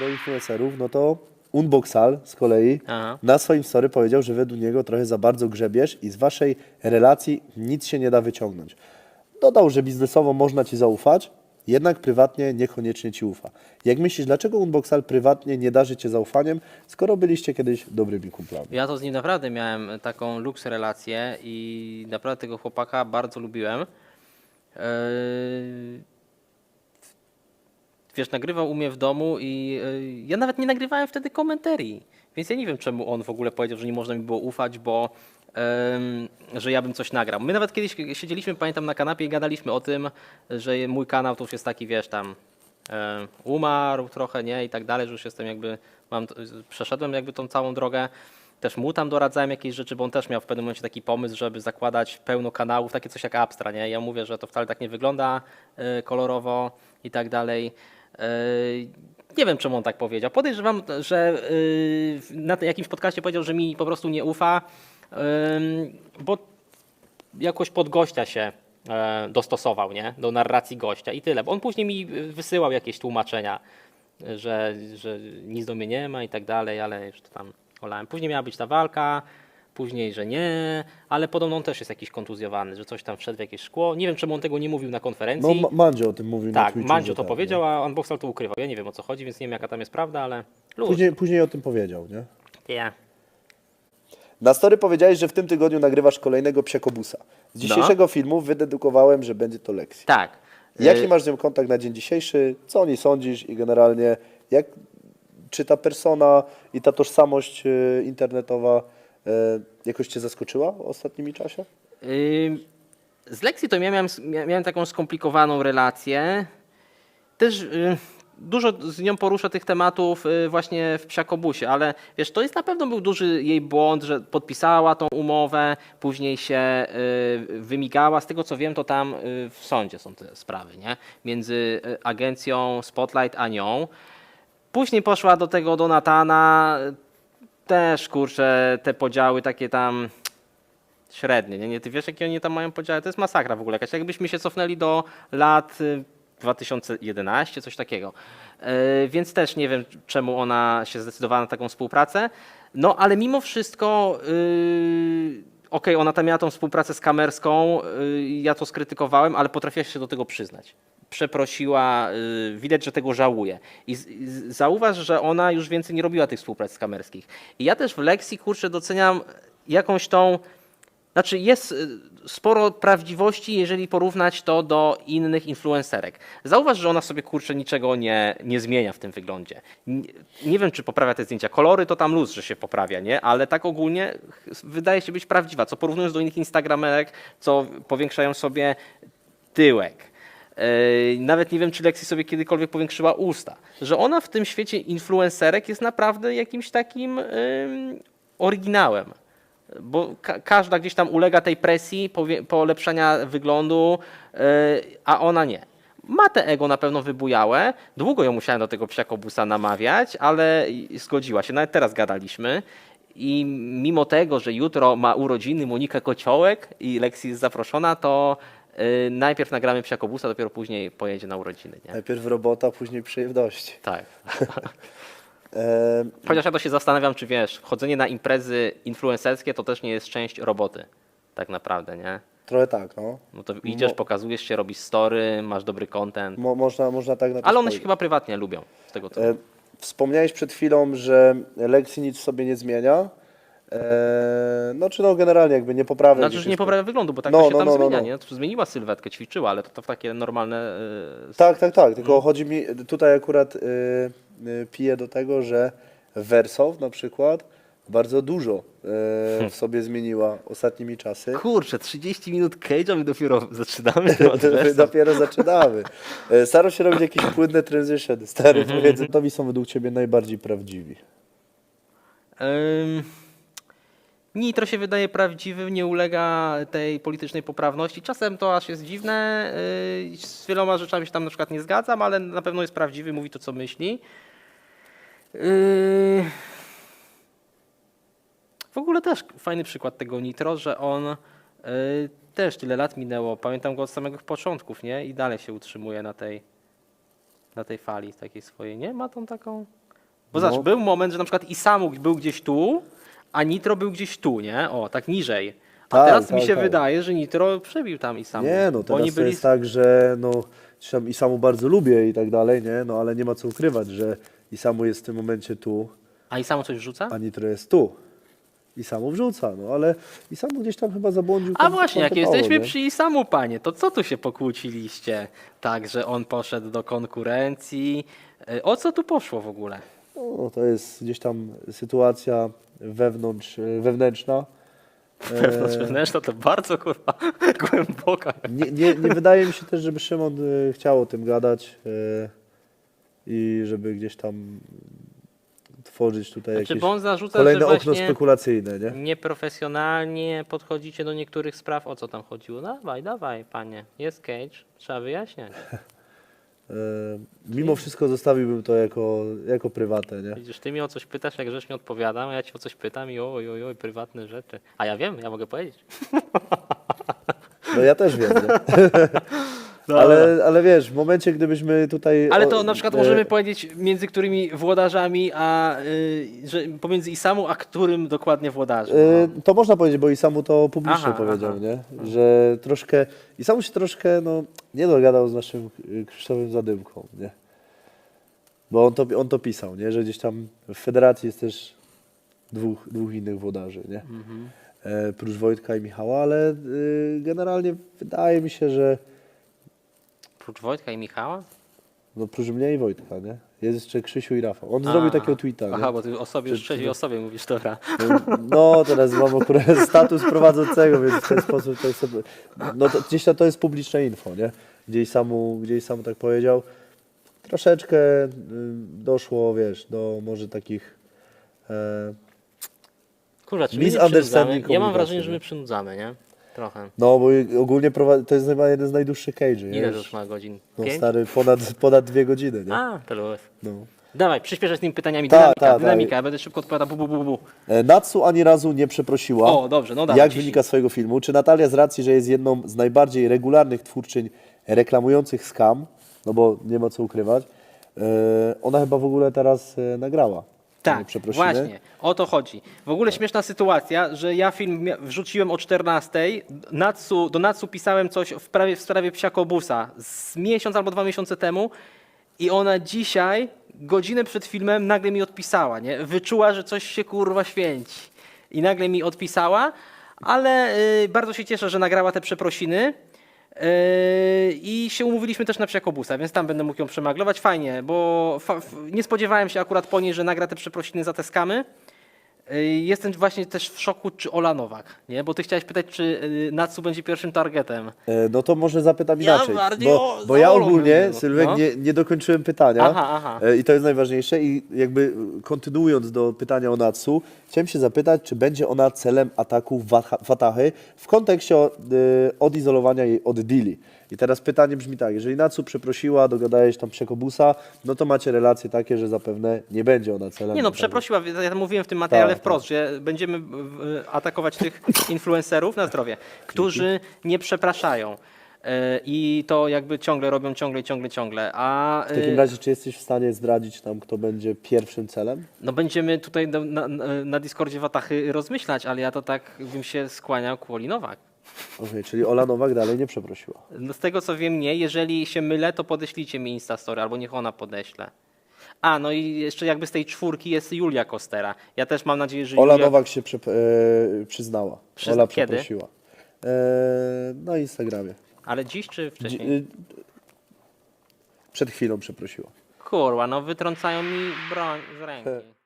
do influencerów, no to Unboxal z kolei Aha. na swoim story powiedział, że według niego trochę za bardzo grzebiesz i z waszej relacji nic się nie da wyciągnąć. Dodał, że biznesowo można ci zaufać, jednak prywatnie niekoniecznie ci ufa. Jak myślisz, dlaczego Unboxal prywatnie nie darzy cię zaufaniem, skoro byliście kiedyś dobrymi kumplami? Ja to z nim naprawdę miałem taką luks relację i naprawdę tego chłopaka bardzo lubiłem. Eee, Wiesz, nagrywał u mnie w domu i e, ja nawet nie nagrywałem wtedy komentarii. Więc ja nie wiem, czemu on w ogóle powiedział, że nie można mi było ufać, bo że ja bym coś nagrał. My nawet kiedyś siedzieliśmy, pamiętam, na kanapie i gadaliśmy o tym, że mój kanał to już jest taki, wiesz, tam e, umarł trochę, nie, i tak dalej, że już jestem jakby, mam, przeszedłem jakby tą całą drogę. Też mu tam doradzałem jakieś rzeczy, bo on też miał w pewnym momencie taki pomysł, żeby zakładać pełno kanałów, takie coś jak Abstra, nie? Ja mówię, że to wcale tak nie wygląda e, kolorowo i tak dalej. E, Nie wiem, czemu on tak powiedział. Podejrzewam, że y, na jakimś podcaście powiedział, że mi po prostu nie ufa, ym, bo jakoś pod gościa się e, dostosował, nie? Do narracji gościa i tyle. Bo on później mi wysyłał jakieś tłumaczenia, że, że nic do mnie nie ma i tak dalej, ale już to tam olałem. Później miała być ta walka, później, że nie, ale podobno on też jest jakiś kontuzjowany, że coś tam wszedł w jakieś szkło. Nie wiem, czemu on tego nie mówił na No, konferencji. Ma- Mandzio o tym mówił na tak, Twitchu. Mandzio że to tak, powiedział, a Unboxal to ukrywał. Ja nie wiem o co chodzi, więc nie wiem jaka tam jest prawda, ale luz. Później, później o tym powiedział, nie? Nie. Na story powiedziałeś, że w tym tygodniu nagrywasz kolejnego psiakobusa. Z dzisiejszego filmu wydedukowałem, że będzie to lekcja. Tak. Jaki Y, masz z nią kontakt na dzień dzisiejszy? Co o niej sądzisz i generalnie jak, czy ta persona i ta tożsamość y, internetowa jakoś Cię zaskoczyła w ostatnim czasie? Z lekcji to ja miałem, mia- miałem taką skomplikowaną relację. Też y, dużo z nią poruszę tych tematów y, właśnie w psiakobusie, ale wiesz, to jest na pewno był duży jej błąd, że podpisała tą umowę, później się y, wymigała. Z tego co wiem, to tam w sądzie są te sprawy, nie? Między agencją Spotlight a nią. Później poszła do tego Donatana. Też kurczę, te podziały takie tam średnie. Nie, nie, ty wiesz, jakie oni tam mają podziały? To jest masakra w ogóle jakaś. Jakbyśmy się cofnęli do lat y, 2011, coś takiego. Yy, więc też nie wiem, czemu ona się zdecydowała na taką współpracę. No, ale mimo wszystko, yy, okej, ona tam miała tą współpracę z kamerską, yy, ja to skrytykowałem, ale potrafiła się do tego przyznać. Przeprosiła, yy, widać, że tego żałuje. I zauważ, że ona już więcej nie robiła tych współprac kamerskich. I ja też w lekcji, kurczę, doceniam jakąś tą znaczy jest y, sporo prawdziwości, jeżeli porównać to do innych influencerek. Zauważ, że ona sobie kurczę niczego nie, nie zmienia w tym wyglądzie. Nie, nie wiem, czy poprawia te zdjęcia. Kolory to tam luz, że się poprawia, nie? Ale tak ogólnie wydaje się być prawdziwa. Co porównując do innych instagramerek, co powiększają sobie tyłek. Nawet nie wiem, czy Lexi sobie kiedykolwiek powiększyła usta. Że ona w tym świecie influencerek jest naprawdę jakimś takim oryginałem bo ka każda gdzieś tam ulega tej presji polepszenia wyglądu, a ona nie. Ma te ego na pewno wybujałe. Długo ją musiałem do tego psiakobusa namawiać, ale zgodziła się. Nawet teraz gadaliśmy. I mimo tego, że jutro ma urodziny Monika Kociołek i Lexi jest zaproszona, to najpierw nagramy psiakobusa, dopiero później pojedzie na urodziny. Nie? Najpierw robota, później przyjemności. Tak. E, Chociaż ja to się zastanawiam, czy wiesz, chodzenie na imprezy influencerskie to też nie jest część roboty. Tak naprawdę, nie? trochę tak, no. No to idziesz, Mo- pokazujesz się, robisz story, masz dobry content. Mo, można, można tak na to Ale one się chyba prywatnie lubią. Z tego co E, wspomniałeś przed chwilą, że Lexi nic w sobie nie zmienia. E, no czy no generalnie jakby nie poprawia. Znaczy, że nie poprawia wyglądu, bo tak No, to się no, tam no, no, zmienia, no. nie? To Zmieniła sylwetkę, ćwiczyła, ale to, to w takie normalne... Yy, Tak, tak, tak. Tylko Mhm. chodzi mi, tutaj akurat y, y, piję do tego, że Wersow na przykład bardzo dużo y, Hmm. w sobie zmieniła ostatnimi czasy. Kurczę, 30 minut cage'a my dopiero zaczynamy. My Versa. dopiero zaczynamy. Staram się robić jakieś płynne transition. Stary, Mhm. powiedz, kto są według Ciebie najbardziej prawdziwi? Ym, Nitro się wydaje prawdziwy, nie ulega tej politycznej poprawności. Czasem to aż jest dziwne. yy, Z wieloma rzeczami się tam na przykład nie zgadzam, ale na pewno jest prawdziwy, mówi to, co myśli. Yy, W ogóle też fajny przykład tego Nitro, że on yy, też tyle lat minęło. Pamiętam go od samych początków, nie? I dalej się utrzymuje na tej na tej fali takiej swojej, nie? Ma tą taką... Bo No. zobacz, był moment, że na przykład Isamu był gdzieś tu, a Nitro był gdzieś tu, nie? O, tak niżej. A Tak, teraz mi tak, się tak. wydaje, że Nitro przebił tam Isamu. Nie, no teraz oni to byli... jest tak, że no, tam Isamu bardzo lubię i tak dalej, nie? No ale nie ma co ukrywać, że Isamu jest w tym momencie tu, A Isamu coś rzuca? a Nitro jest tu. Isamu wrzuca, no ale Isamu gdzieś tam chyba zabłądził. A właśnie, jak jesteśmy nie? przy Isamu, panie, to co tu się pokłóciliście? Tak, że on poszedł do konkurencji. E, O co tu poszło w ogóle? No, to jest gdzieś tam sytuacja wewnątrz, wewnętrzna. Wewnątrz wewnętrzna to bardzo kurwa głęboka. Nie, nie, nie wydaje mi się też, żeby Szymon y, chciał o tym gadać y, i żeby gdzieś tam tworzyć tutaj Znaczy, jakieś bo on zarzuca, kolejne okno spekulacyjne, nie? nieprofesjonalnie podchodzicie do niektórych spraw. O co tam chodziło? Dawaj, dawaj, panie. Jest cage, trzeba wyjaśniać. E, mimo wszystko zostawiłbym to jako, jako prywatne, nie? Widzisz, ty mi o coś pytasz, jak grzecznie odpowiadam, a ja ci o coś pytam i oj, oj, oj, prywatne rzeczy. A ja wiem, ja mogę powiedzieć. No ja też wiem, nie? Ale, ale wiesz, w momencie, gdybyśmy tutaj... Ale to na przykład e, możemy powiedzieć między którymi włodarzami, a y, że pomiędzy Isamu, a którym dokładnie włodarzem. E, No. To można powiedzieć, bo i samu to publicznie Aha, powiedział, aha. nie? Że troszkę, i samu się troszkę, no, nie dogadał z naszym y, Krzysztofem Zadymką, nie? Bo on to, on to pisał, nie? Że gdzieś tam w federacji jest też dwóch, dwóch innych włodarzy, nie? Mhm. E, prócz Wojtka i Michała, ale y, generalnie wydaje mi się, że Prócz Wojtka i Michała? no prócz mnie i Wojtka, nie? Jest jeszcze Krzysiu i Rafał. On A, zrobił takiego tweeta, nie? Aha, bo ty o sobie, już trzeciej osobie mówisz, dobra. No, teraz mam akurat status prowadzącego, więc w ten sposób to jest, no to, gdzieś to jest publiczne info, nie? Gdzieś samu, gdzieś samu tak powiedział. Troszeczkę y, doszło, wiesz, do może takich e, Kurwa, czy my nie? Ja mam wrażenie, że nie? my przynudzamy, nie? Trochę. no bo ogólnie to jest chyba jeden z najdłuższych cage'y? Ile Już, już ma godzin? No Pięć? stary, ponad, ponad dwie godziny, nie? A, to luz. No. Dawaj, przyspieszaj z tymi pytaniami. Ta, Dynamika, ta, ta. dynamika. Ja będę szybko odpowiadał. Bu, bu, bu, bu. E, Natsu ani razu nie przeprosiła. O, dobrze, no dawaj. Jak ciśnij. wynika z swojego filmu? Czy Natalia z racji, że jest jedną z najbardziej regularnych twórczyń reklamujących skam, no bo nie ma co ukrywać, e, ona chyba w ogóle teraz e, nagrała. Tak, właśnie, o to chodzi. W ogóle śmieszna sytuacja, że ja film wrzuciłem o 14, Natsu, do Natsu pisałem coś w sprawie, w sprawie Psiakobusa z miesiąc albo dwa miesiące temu i ona dzisiaj, godzinę przed filmem, nagle mi odpisała, nie? Wyczuła, że coś się kurwa święci. I nagle mi odpisała, ale y, bardzo się cieszę, że nagrała te przeprosiny. Yy, I się umówiliśmy też na Psiakobusa, więc tam będę mógł ją przemaglować. Fajnie, bo fa- nie spodziewałem się akurat po niej, że nagra te przeprosiny za te skamy. Yy, Jestem właśnie też w szoku, czy Ola Nowak, nie? Bo ty chciałeś pytać, czy yy, Natsu będzie pierwszym targetem. E, No to może zapytam Ja inaczej. bardziej Bo, o- bo za ja Olą ogólnie, no. Sylwek, No. nie, nie dokończyłem pytania. Aha, aha. E, I to jest najważniejsze. I jakby kontynuując do pytania o Natsu, chciałem się zapytać, czy będzie ona celem ataku Fatahy w kontekście o- e, odizolowania jej od Dili. I teraz pytanie brzmi tak, jeżeli Natsu przeprosiła, dogadałeś tam Przekobusa, no to macie relacje takie, że zapewne nie będzie ona celem. Nie no, przeprosiła, ja mówiłem w tym materiale Tak, wprost, że będziemy atakować tych influencerów na zdrowie, którzy nie przepraszają. Y, I to jakby ciągle robią, ciągle, ciągle, ciągle. A W takim y, razie, czy jesteś w stanie zdradzić nam, kto będzie pierwszym celem? No będziemy tutaj na, na, na Discordzie Watachy rozmyślać, ale ja to tak bym się skłaniał ku Nowak. Okej, czyli Ola Nowak dalej nie przeprosiła. No z tego co wiem nie, jeżeli się mylę, to podeślijcie mi Instastory, albo niech ona podeśle. A, no i jeszcze jakby z tej czwórki jest Julia Kostera. Ja też mam nadzieję, że Ola Julia... Nowak się przep- e, przyznała. Przyzna- Ola kiedy? przeprosiła. E, na Instagramie. Ale dziś czy Dzi- wcześniej? y, przed chwilą przeprosiła. Kurwa, no wytrącają mi broń z ręki.